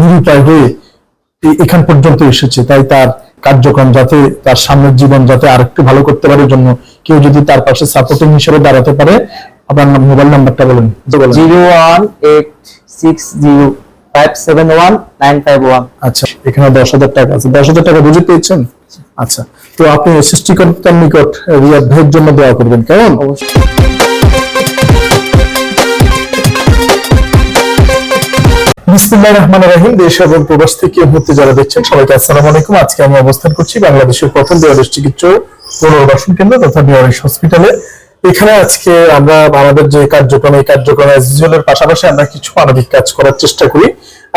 নিরুপায় হয়ে এখান পর্যন্ত এসেছে। তাই তার কার্যক্রম যাতে তার সামনের জীবন যাতে আরেকটু ভালো করতে পারে জন্য কেউ যদি তার পাশে সাপোর্টিং হিসেবে দাঁড়াতে পারে আপনার মোবাইল নাম্বারটা বলেন। Zero one eight six zero five seven one nine five one. আচ্ছা এখানে দশ হাজার টাকা আছে। দশ হাজার টাকা বুঝে পেয়েছেন? আচ্ছা তো আপনি সৃষ্টিকর্তার নিকট রিয়াদ ভাইয়ের জন্য দোয়া করবেন কেমন? অবশ্যই। বিসমুল্লাহ রহমান রাহিম, দেশ এবং প্রবাস থেকে মুহূর্তে যারা দেখছেন সবাইকে আসসালামু আলাইকুম। আজকে আমি অবস্থান করছি বাংলাদেশের প্রথম পুনর্বাসন কেন্দ্র তথা হসপিটালে। এখানে আজকে আমরা আমাদের যে কার্যক্রম, এই কার্যক্রম এর পাশাপাশি আমরা কিছু মানবিক কাজ করার চেষ্টা করি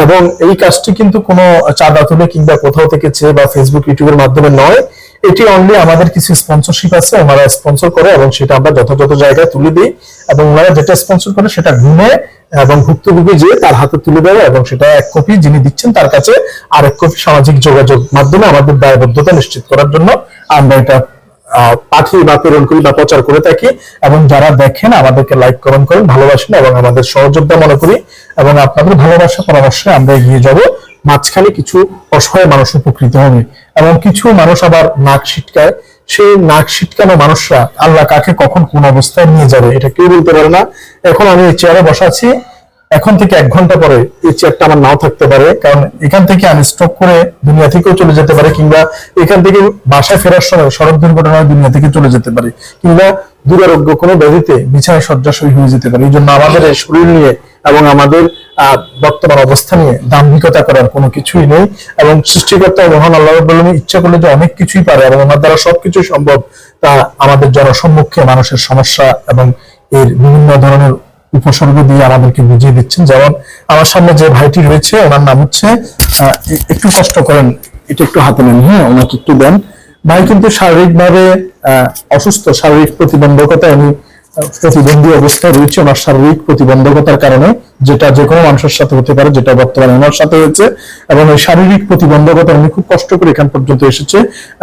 এবং এই কাজটি কিন্তু কোনো চাঁদা তুলে কিংবা কোথাও থেকে চেয়ে বা ফেসবুক ইউটিউবের মাধ্যমে নয়। এটি অনলি আমাদের কিছু স্পন্সরশিপ আছে, ওনারা স্পন্সর করে এবং সেটা আমরা যথাযথ জায়গায় তুলে দিই এবং ওনারা যেটা স্পন্সর করে সেটা গুনে এবং ভুক্তভোগী যে তার হাতে তুলে দেবে এবং সেটা এক কপি যিনি দিচ্ছেন তার কাছে আরেক কপি সামাজিক যোগাযোগ মাধ্যমে আমাদের দায়বদ্ধতা নিশ্চিত করার জন্য আমরা এটা পাঠিয়ে বা প্রেরণ করি বা প্রচার করে থাকি এবং যারা দেখেন আমাদেরকে লাইক কমেন্ট করেন, ভালোবাসেন এবং আমাদের সহযোগিতা মনে করি এবং আপনাদের ভালোবাসা পরামর্শে আমরা এগিয়ে যাব। মাঝখানে কিছু অসহায় মানুষ উপকৃত হবে। এবং কিছু মানুষ আবার নাক ছিটকায়। সেই নাক ছিটকানো মানুষরা আল্লাহ কাকে কখন কোন অবস্থায় নিয়ে যাবে, এটা কেউ বলতে পারে না। এখন আমি এই চেয়ারে বসা আছি। এখন থেকে এক ঘণ্টা পরে এই চেয়ারটা আমার নাও থাকতে পারে। কারণ এখান থেকে আমি স্টক করে দুনিয়া থেকেও চলে যেতে পারে, কিংবা এখান থেকে বাসায় ফেরার সময় সড়ক দুর্ঘটনায় দুনিয়া থেকে চলে যেতে পারে, কিংবা দুরারোগ্য কোনো ব্যাধিতে বিছানায় শয্যাশয়ী হয়ে যেতে পারে। এই জন্য আমাদের শরীর নিয়ে এবং আমাদের বর্তমান অবস্থা নিয়ে দাম্ভিকতা করার কোনো কিছুই নেই এবং সৃষ্টিকর্তা মহান আল্লাহ রাব্বুল ইচ্ছা করলে যে অনেক কিছুই পারে এবং ওনার দ্বারা সবকিছুই সম্ভব, তা আমাদের জনসম্মুখে মানুষের সমস্যা এবং এর বিভিন্ন ধরনের উপসর্গ দিয়ে আমাদেরকে বুঝিয়ে দিচ্ছেন। যেমন আমার সামনে যে ভাইটি রয়েছে, ওনার নাম হচ্ছে একটু কষ্ট করেন, এটা একটু হাতে নেন হ্যাঁ ওনাকে একটু দেন। ভাই কিন্তু শারীরিকভাবে অসুস্থ, শারীরিক প্রতিবন্ধকতা উনি প্রতিবন্ধী অবস্থায় রয়েছে ওনার শারীরিক প্রতিবন্ধকতার কারণে যেটা যে কোনো মানুষের সাথে হতে পারে যেটা বর্তমানে ওনার সাথে হয়েছে এবং এই শারীরিক প্রতিবন্ধকতা উনি খুব কষ্ট করে এখান পর্যন্ত এসেছে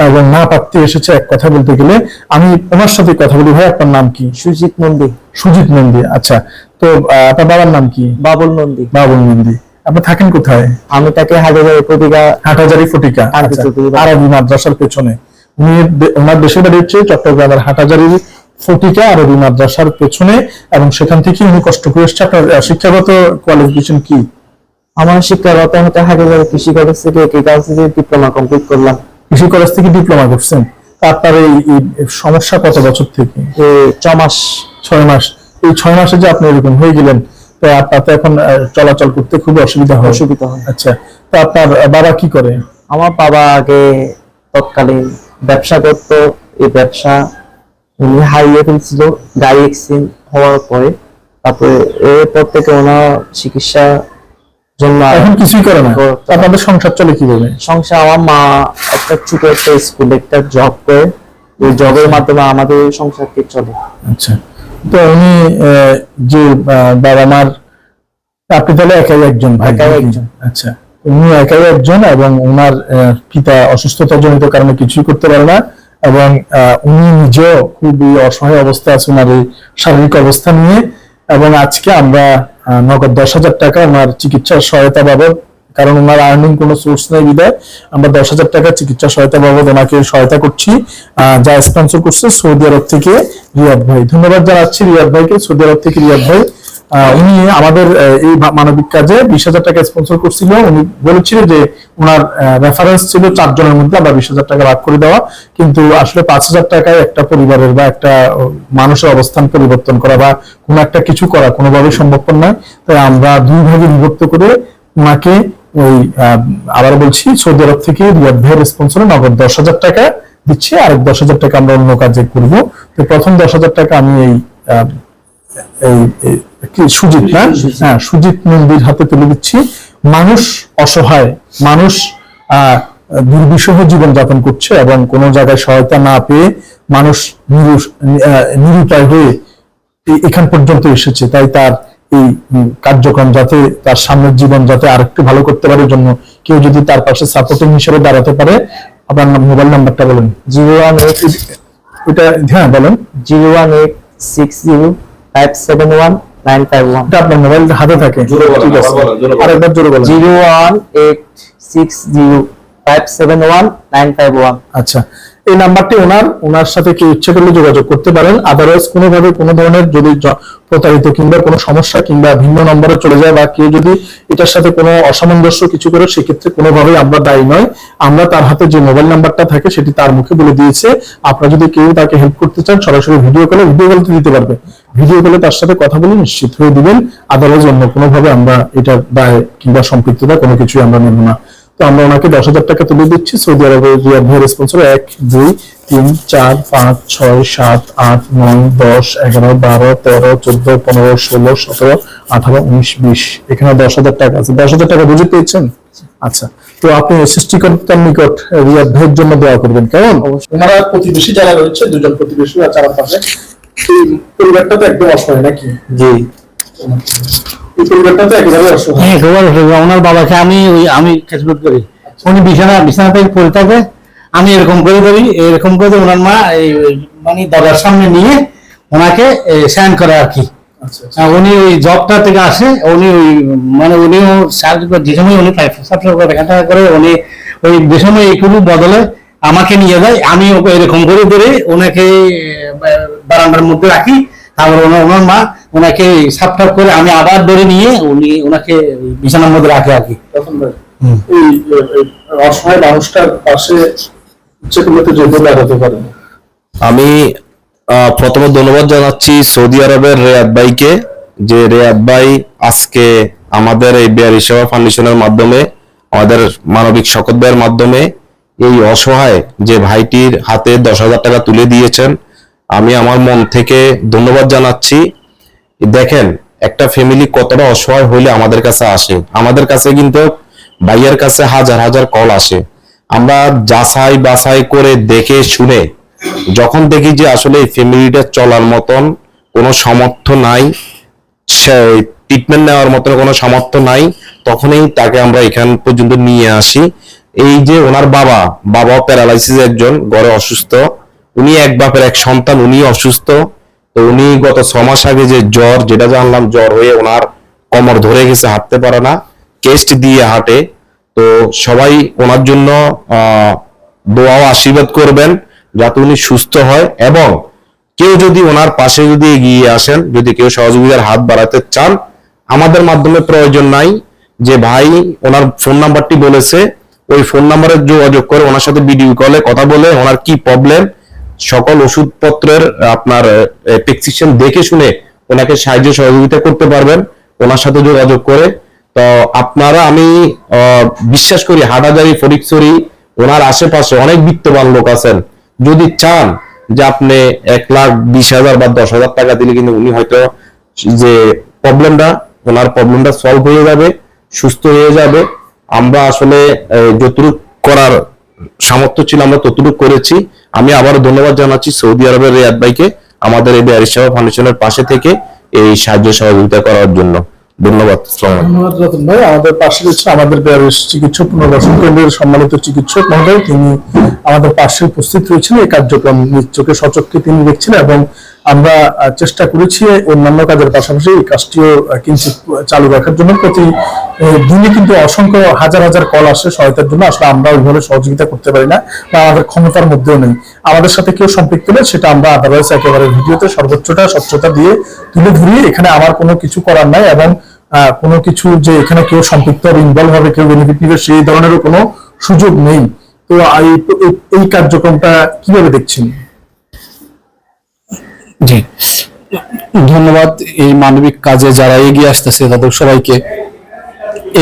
এবং না পারতে এসেছে এক কথা বলতে গেলে। আমি ওনার সাথে কথা বলি ভাই আপনার নাম কি? সুজিত নন্দী। সুজিত নন্দী আচ্ছা। তো আপনার বাবার নাম কি? বাবুল নন্দী। বাবুল নন্দী। আপনি থাকেন কোথায়? আমি তাকে হাজার প্রতিকা হাটাজারি ফটিকা আচ্ছা। আরবি মাদ্রাসার পেছনে। উনি ওনার দেশের বাড়ি হচ্ছে চট্টগ্রামের হাটাজারি ফটিকা আরবি মাদ্রাসার পেছনে এবং সেখান থেকে উনি কষ্ট করে এসছে। আপনার শিক্ষাগত কোয়ালিফিকেশন কি? আমার শিক্ষাগত হতে হাজার কৃষি কলেজ থেকে এগ্রিকালচারের ডিপ্লোমা কমপ্লিট করলাম। কৃষি কলেজ থেকে ডিপ্লোমা করছেন। তা আপনার এই সমস্যা কত বছর থেকে? যে ছ মাস ছয় মাস। এই ছয় মাসে যে আপনি এরকম হয়ে গেলেন তো আপনার তো এখন চলাচল করতে খুব অসুবিধা হয়। অসুবিধা হয়। আচ্ছা তো আপনার বাবা কি করে? আমার বাবা আগে তৎকালীন ব্যবসা করতো। এই ব্যবসা উনি হারিয়ে ফেলছিল গাড়ি অ্যাক্সিডেন্ট হওয়ার পরে। তারপরে এরপর থেকে ওনার চিকিৎসা জন্য এখন কিছুই করে না। আপনাদের সংসার চলে কীভাবে? সংসার আমার মা একটা ছোট একটা স্কুলে একটা জব করে। ওই জবের মাধ্যমে আমাদের সংসারকে চলে। আচ্ছা। তো উনি যে বাবা মার আপনি তাহলে একাই একজন ভাই একজন। আচ্ছা। উনি একাই একজন এবং ওনার পিতা অসুস্থতা জনিত কারণে কিছুই করতে পারে না। এবং উনি নিজেও খুবই অসহায় অবস্থা আছে ওনার এই শারীরিক অবস্থা নিয়ে এবং আজকে আমরা নগদ দশ হাজার টাকা ওনার চিকিৎসার সহায়তা বাবদ, কারণ ওনার আর্নিং কোনো সোর্স নেই বিদায় আমরা দশ হাজার টাকা চিকিৎসা সহায়তা বাবদ ওনাকে সহায়তা করছি যা স্পন্সর করছে সৌদি আরব থেকে রিয়াদ ভাই। ধন্যবাদ জানাচ্ছি রিয়াদ ভাইকে, সৌদি আরব থেকে রিয়াদ ভাই। উনি আমাদের এই মানবিক কাজে বিশ হাজার টাকা স্পন্সর করছিল। উনি বলেছিল যে ওনার রেফারেন্স ছিল চারজনের মধ্যে আমরা বিশ হাজার টাকা ভাগ করে দেওয়া। কিন্তু আসলে পাঁচ হাজার টাকায় একটা পরিবারের বা একটা মানুষের অবস্থান পরিবর্তন করা বা কোনো একটা কিছু করা কোনোভাবেই সম্ভবপর নয়। তাই আমরা দুই ভাগে বিভক্ত করে ওনাকে ওই আবার বলছি, সৌদি আরব থেকে রিয়াদ ভাইয়ের স্পন্সরে নগদ দশ হাজার টাকা দিচ্ছি। আরেক দশ হাজার টাকা আমরা অন্য কাজে করব। তো প্রথম দশ হাজার টাকা আমি এই সুজিত না? হ্যাঁ সুজিত মন্দির হাতে তুলে দিচ্ছি। মানুষ অসহায় মানুষ দুর্বিষহ জীবন যাপন করছে এবং কোনো জায়গায় সহায়তা না পেয়ে মানুষ নিরুপায় হয়ে এখান পর্যন্ত এসেছে। তাই তার এই কার্যক্রম যাতে তার সামনের জীবন যাতে আরেকটু ভালো করতে পারে জন্য কেউ যদি তার পাশে সাপোর্টিং হিসেবে দাঁড়াতে পারে আপনার মোবাইল নাম্বারটা বলেন। জিরো ওয়ান এইট এটা হ্যাঁ বলেন। Zero one eight six zero five seven one nine five one আপনার মোবাইল হাতে থাকে। জোরে বলেন, ঠিক আছে। আবার বলেন, জোরে বলেন। আরেকবার জোরে বলেন। Zero one eight six zero five seven one nine five one আচ্ছা এই নাম্বারটি ওনার ওনার সাথে কেউ ইচ্ছে করলে যোগাযোগ করতে পারেন। আদারওয়াইজ কোনোভাবে কোনো ধরনের যদি প্রতারিত কিংবা কোনো সমস্যা কিংবা ভিন্ন নম্বরে চলে যায় বা কেউ যদি এটার সাথে কোনো অসামঞ্জস্য কিছু করে সেক্ষেত্রে কোনোভাবেই আমরা দায়ী নয়। আমরা তার হাতে যে মোবাইল নাম্বারটা থাকে সেটি তার মুখে বলে দিয়েছে। আপনারা যদি কেউ তাকে হেল্প করতে চান সরাসরি ভিডিও কলে ভিডিও কল দিতে পারবে। ভিডিও কলে তার সাথে কথা বলে নিশ্চিত হয়ে দিবেন। আদারওয়াইজ অন্য কোনোভাবে আমরা এটা দায় কিংবা সম্পৃক্ততা কোনো কিছুই আমরা নেব না। তো আমরা ওনাকে দশ হাজার টাকা তুলে দিচ্ছি। সৌদি আরবের রিয়াদ এক, দুই, তিন, চার, পাঁচ, ছয়, সাত, আট, নয়, দশ, এগারো, বারো, তেরো, চোদ্দ, পনেরো, ষোলো, সতেরো, আঠারো, উনিশ, বিশ। এখানে দশ হাজার টাকা আছে। দশ হাজার টাকা বুঝে পেয়েছেন? আচ্ছা। তো আপনি সৃষ্টিকর্তার নিকট রিয়াদ ভাইয়ের জন্য দোয়া করবেন। কেমন? ওনারা প্রতিবেশী যারা রয়েছে, দুজন প্রতিবেশী আছে আমার পাশে পরিবারটা তো একদম অসহায় নাকি? জি। এই পরিবারটা তো একেবারে অসহায়। হ্যাঁ। ওনার বাবাকে আমি ওই আমি খেজমত করি। উনি বিছানা বিছানা থেকে পড়ে থাকে। আমি এরকম করে এরকম করে ওনার মা এই মানে দরজার সামনে নিয়ে ওনাকে স্যান করে আর কি। আচ্ছা আচ্ছা। উনি ওই জবটা থেকে আসে উনি ওই মানে উনিও যে সময় উনি দেখা করে উনি ওই যে সময় এইটুকু বদলে আমাকে নিয়ে যায় আমি ওকে এরকম করে ধরে ওনাকে বারান্দার মধ্যে রাখি তারপর ওনার ওনার মা ওনাকে সাপ টাপ করে আমি আবার ধরে নিয়ে উনি ওনাকে বিছানার মধ্যে রাখে আর কি। এই অসহায় মানুষটার পাশে ইচ্ছে করলে তো যেতে দাঁড়াতে পারে আমি আহ, প্রথমে ধন্যবাদ জানাচ্ছি সৌদি আরবের রেয়াদ ভাইকে যে রেয়াদ ভাই আজকে আমাদের এই বিহারি সেবা ফাউন্ডেশনের মাধ্যমে আমাদের মানবিক শকত ভাইয়ের মাধ্যমে এই অসহায় যে ভাইটির হাতে দশ হাজার টাকা তুলে দিয়েছেন আমি আমার মন থেকে ধন্যবাদ জানাচ্ছি। দেখেন, একটা ফ্যামিলি কতটা অসহায় হলে আমাদের কাছে আসে। আমাদের কাছে কিন্তু ভাইয়ের কাছে হাজার হাজার কল আসে। আমরা যাচাই বাছাই করে দেখে শুনে, যখন দেখি যে আসলে এই ফ্যামিলিটা চলার মতন কোনো সামর্থ্য নাই ট্রিটমেন্ট নেওয়ার মতন কোনো সামর্থ্য নাই, তখনই তাকে আমরা এখান পর্যন্ত নিয়ে আসি। এই যে ওনার বাবা, বাবাও প্যারালাইসিস একজন, ঘরে অসুস্থ। উনি এক বাপের এক সন্তান, উনি অসুস্থ। তো উনি গত ছ মাস আগে যে জ্বর, যেটা জানলাম জ্বর হয়ে ওনার কোমর ধরে গেছে, হাঁটতে পারে না, কেস্ট দিয়ে হাঁটে। তো সবাই ওনার জন্য দোয়া আশীর্বাদ করবেন, যাতে উনি সুস্থ হয় এবং কেউ যদি ওনার পাশে যদি এগিয়ে আসেন, যদি কেউ সহযোগিতার হাত বাড়াতে চান, আমাদের মাধ্যমে প্রয়োজন নাই যে ভাই ওনার ফোন নাম্বারটি বলেছে। ওই ফোন নাম্বারে যোগাযোগ করে ওনার সাথে ভিডিও কলে কথা বলে ওনার কি প্রবলেম সকল ওষুধপত্রের আপনার প্রেসক্রিপশন দেখে শুনে ওনাকে সাহায্য সহযোগিতা করতে পারবেন, ওনার সাথে যোগাযোগ করে। তো আপনারা আমি বিশ্বাস করি হাটাজারি ফরিকছড়ি ওনার আশেপাশে অনেক বিত্তবান লোক আছেন। যদি চান যে আপনি এক লাখ বিশ হাজার বা দশ হাজার টাকা দিলে কিন্তু উনি হয়তো যে প্রবলেমটা, ওনার প্রবলেমটা সলভ হয়ে যাবে, সুস্থ হয়ে যাবে। আমরা আসলে যতটুকু করার সামর্থ্য ছিল আমরা ততটুকু করেছি। আমি আবারও ধন্যবাদ জানাচ্ছি সৌদি আরবের রিয়াদ ভাইকে, আমাদের এই বিহারি সেবা ফাউন্ডেশনের পাশে থেকে এই সাহায্য সহযোগিতা করার জন্য। ধন্যবাদ আমাদের পাশে রয়েছে আমাদের চিকিৎসক সম্মানিত চিকিৎসক তিনি আমাদের পাশে উপস্থিত এই কার্যক্রম সচক্ষে তিনি এবং আমরা চেষ্টা করেছি অন্যান্য কাজের পাশাপাশি এই কাজটিও কিঞ্চিত চালু রাখার জন্য প্রতি দিনে কিন্তু অসংখ্য হাজার হাজার কল আসে সহায়তার জন্য। আসলে আমরা ওইভাবে সহযোগিতা করতে পারি না বা আমাদের ক্ষমতার মধ্যেও নেই। আমাদের সাথে কেউ সম্পৃক্ত নেই, সেটা আমরা আদারওয়াইজ একেবারে ভিডিওতে সর্বোচ্চটা, স্বচ্ছতা দিয়ে তুলে ধরি। এখানে আমার কোনো কিছু করার নাই এবং কোনো কিছু যে এখানে কেউ সম্পৃক্ত হবে ইনভলভ হবে, কেউ বেনিফিট নিবে, সেই ধরনেরও কোনো সুযোগ নেই। তো এই কার্যক্রমটা কীভাবে দেখছেন? জি। ধন্যবাদ এই মানবিক কাজে যারা এগিয়ে আসতেছে তাদের সবাইকে।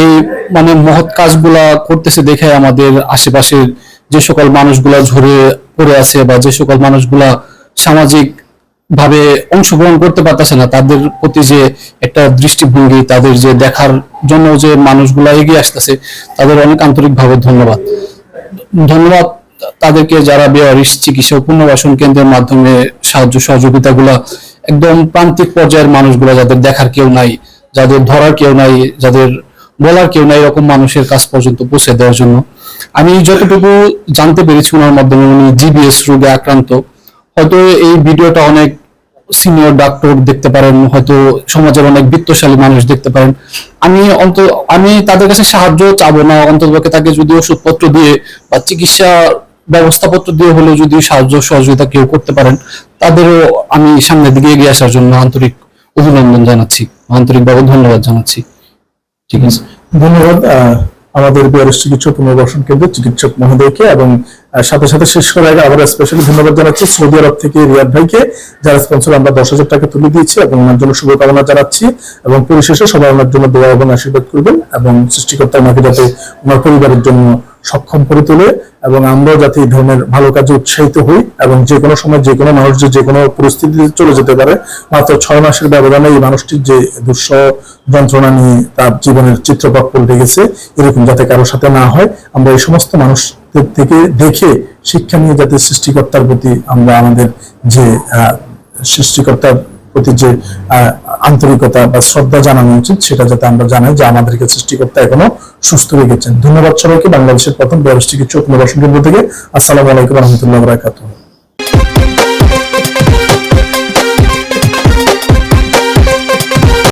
এই মানে মহৎ কাজগুলা করতেছে দেখে আমাদের আশেপাশের যে সকল মানুষগুলা ঝরে পড়ে আছে বা যে সকল মানুষগুলা সামাজিক ভাবে অংশগ্রহণ করতে পারতেছে না, তাদের প্রতি যে একটা দৃষ্টিভঙ্গি, তাদের যে দেখার জন্য যে মানুষগুলা এগিয়ে আসতেছে, তাদের অনেক আন্তরিকভাবে ধন্যবাদ। ধন্যবাদ তাদেরকে যারা বেওয়ারিশ চিকিৎসা পুনর্বাসন কেন্দ্রের মাধ্যমে সাহায্য সহযোগিতাগুলা একদম প্রান্তিক পর্যায়ের মানুষগুলা যাদের দেখার কেউ নাই, যাদের ধরার কেউ নাই, যাদের বলার কেউ নাই এরকম মানুষের কাছ পর্যন্ত পৌঁছে দেওয়ার জন্য। আমি যতটুকু জানতে পেরেছি ওনার মাধ্যমে, উনি জিবিএস রোগে আক্রান্ত। হয়তো এই ভিডিওটা অনেক সিনিয়র ডাক্তার দেখতে পারেন, হয়তো সমাজের অনেক বিত্তশালী মানুষ দেখতে পারেন। আমি অন্ত, আমি তাদের কাছে সাহায্য চাবো না অন্ততপক্ষে তাকে যদি ওষুধপত্র দিয়ে বা চিকিৎসা ব্যবস্থাপত্র দিয়ে হলেও যদি সাহায্য সহযোগিতা কেউ করতে পারেন, তাদেরও আমি সামনের দিকে এগিয়ে আসার জন্য আন্তরিক অভিনন্দন জানাচ্ছি। আন্তরিকভাবে ধন্যবাদ জানাচ্ছি। ঠিক আছে। ধন্যবাদ। আমাদের বিআরএস চিকিৎসক পুনর্বাসন কেন্দ্রের চিকিৎসক মহোদয়কে এবং সাথে সাথে শেষ করার আগে আবার স্পেশালি ধন্যবাদ জানাচ্ছি সৌদি আরব থেকে রিয়াদ ভাইকে, যার স্পন্সর আমরা দশ হাজার টাকা তুলে দিয়েছি এবং ওনার জন্য শুভকামনা জানাচ্ছি এবং পরিশেষে সবাই ওনার জন্য দোয়া এবং আশীর্বাদ করবেন এবং সৃষ্টিকর্তা ওনাকে যাতে ওনার পরিবারের জন্য সক্ষম করে তোলে এবং আমরাও যাতে এই ধরনের ভালো কাজে উৎসাহিত হই এবং যে কোনো সময় যে কোনো মানুষ যে কোনো পরিস্থিতিতে চলে যেতে পারে, মাত্র ছয় মাসের ব্যবধানে এই মানুষটির যে দুঃসহ যন্ত্রণা নিয়ে তার জীবনের চিত্রপট পল্টে গেছে, এরকম যাতে কারোর সাথে না হয়, আমরা এই সমস্ত মানুষদের থেকে দেখে শিক্ষা নিয়ে যাতে সৃষ্টিকর্তার প্রতি আমরা আমাদের যে সৃষ্টিকর্তার প্রতি যে আন্তরিকতা বা শ্রদ্ধা জানানো উচিত, সেটা যাতে আমরা জানাই যে আমাদেরকে সৃষ্টিকর্তা এখনও সুস্থ রেখেছেন। ধন্যবাদ সবাইকে। বাংলাদেশের প্রথম ব্যবস্থিক চোখ নির্বাচন কেন্দ্র থেকে। আসসালামু আলাইকুম রহমতুল্লাহ